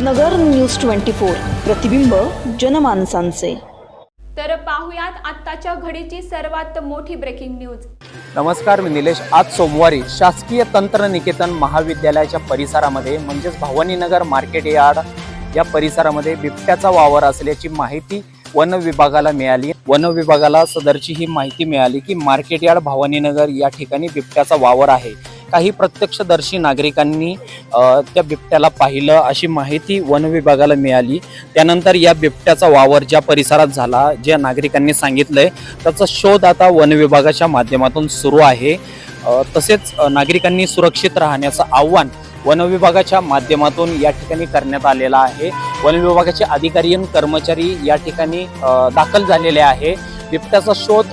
नगर news twenty four. प्रतिबिंब जनमानसांचे. तर पाहुयात आत्ताच्या घडीची सर्वात मोठी ब्रेकिंग न्यूज नमस्कार मी निलेश. आज सोमवारी शासकीय तंत्रनिकेतन महाविद्यालयाच्या परिसरामध्ये म्हणजेच भवानीनगर मार्केट यार्ड या परिसरामध्ये बिबट्याचा वावर असल्याची माहिती वन विभागाला मिळाली. वन विभागाला सदरची ही माहिती मिळाली की मार्केट यार्ड भवानीनगर या ठिकाणी बिबट्याचा वावर आहे. काही प्रत्यक्षदर्शी नागरिकांनी त्या बिबट्याला पाहिलं अशी माहिती वन विभागाला मिळाली. त्यानंतर या बिबट्याचा वावर ज्या परिसरात झाला ज्या नागरिकांनी सांगितलंय त्याचा शोध आता वन विभागाच्या माध्यमातून सुरू आहे. तसेच नागरिकांनी सुरक्षित राहण्याचं आव्हान वन विभागाच्या माध्यमातून या ठिकाणी करण्यात आलेलं आहे. वन विभागाचे अधिकारी आणि कर्मचारी या ठिकाणी दाखल झालेले आहे. बिबट्याचा शोध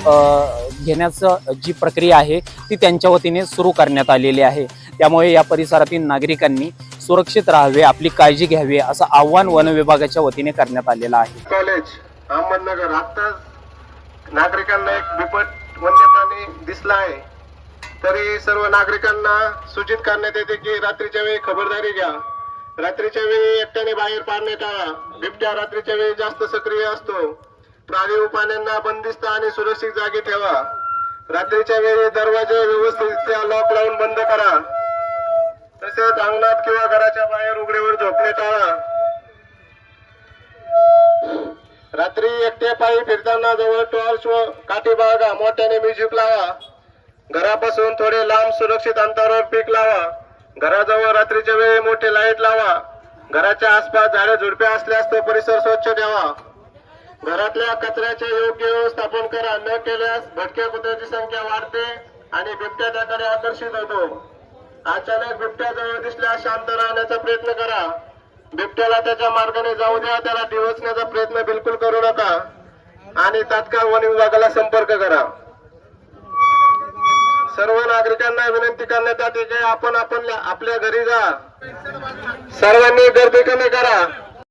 घेण्याचं जी प्रक्रिया आहे ती त्यांच्या वतीने सुरू करण्यात आलेली आहे. त्यामुळे या परिसरातील नागरिकांनी सुरक्षित राहावे आपली काळजी घ्यावी असं आव्हान वन विभागाच्या वतीने करण्यात आलेलं आहे. कॉलेज अहमदनगर. आत्ताच नागरिकांना एक बिपट वन्य प्राणी दिसला आहे. तरी सर्व नागरिकांना सूचित करण्यात येते की रात्रीच्या वेळी खबरदारी घ्या. रात्रीच्या वेळी एकट्याने बाहेर पाडणे टाळा. बिबट्या रात्रीच्या वेळी जास्त सक्रिय असतो. प्राणी प्राण्यांना बंदिस्त आणि सुरक्षित जागी ठेवा. रात्रीच्या वेळी दरवाजे व्यवस्थित लॉक लावून बंद करा. तसेच अंगणात किंवा घराच्या बाहेर उघड्यावर झोपणे टाळा. रात्री एकटे पायी फिरताना जवळ टॉर्च व काठी बाळगा मोठ्याने म्युझिक लावा. घरापासून थोडे लांब सुरक्षित अंतरावर पीक लावा. घराजवळ रात्रीच्या वेळी मोठे लाइट लावा. घराच्या आसपास झाडे झुडपे असल्यास तो परिसर स्वच्छ ठेवा. घरातल्या कचऱ्याचे योग्य व्यवस्थापन करा न केल्यास भटक्या कुत्र्याची संख्या वाढते आणि बिबट्या त्याकडे आकर्षित होतो. अचानक बिबट्या जवळ दिसल्यास शांत राहण्याचा प्रयत्न करा. बिबट्याला त्याच्या मार्गाने जाऊ द्या त्याला डिवचण्याचा प्रयत्न बिलकुल करू नका. आणि तात्काळ वन विभागाला संपर्क करा. सर्व नागरिकांना विनंती करण्यात येते की आपण आपण आपल्या घरी जा. सर्वांनी गर्दी कमी करा.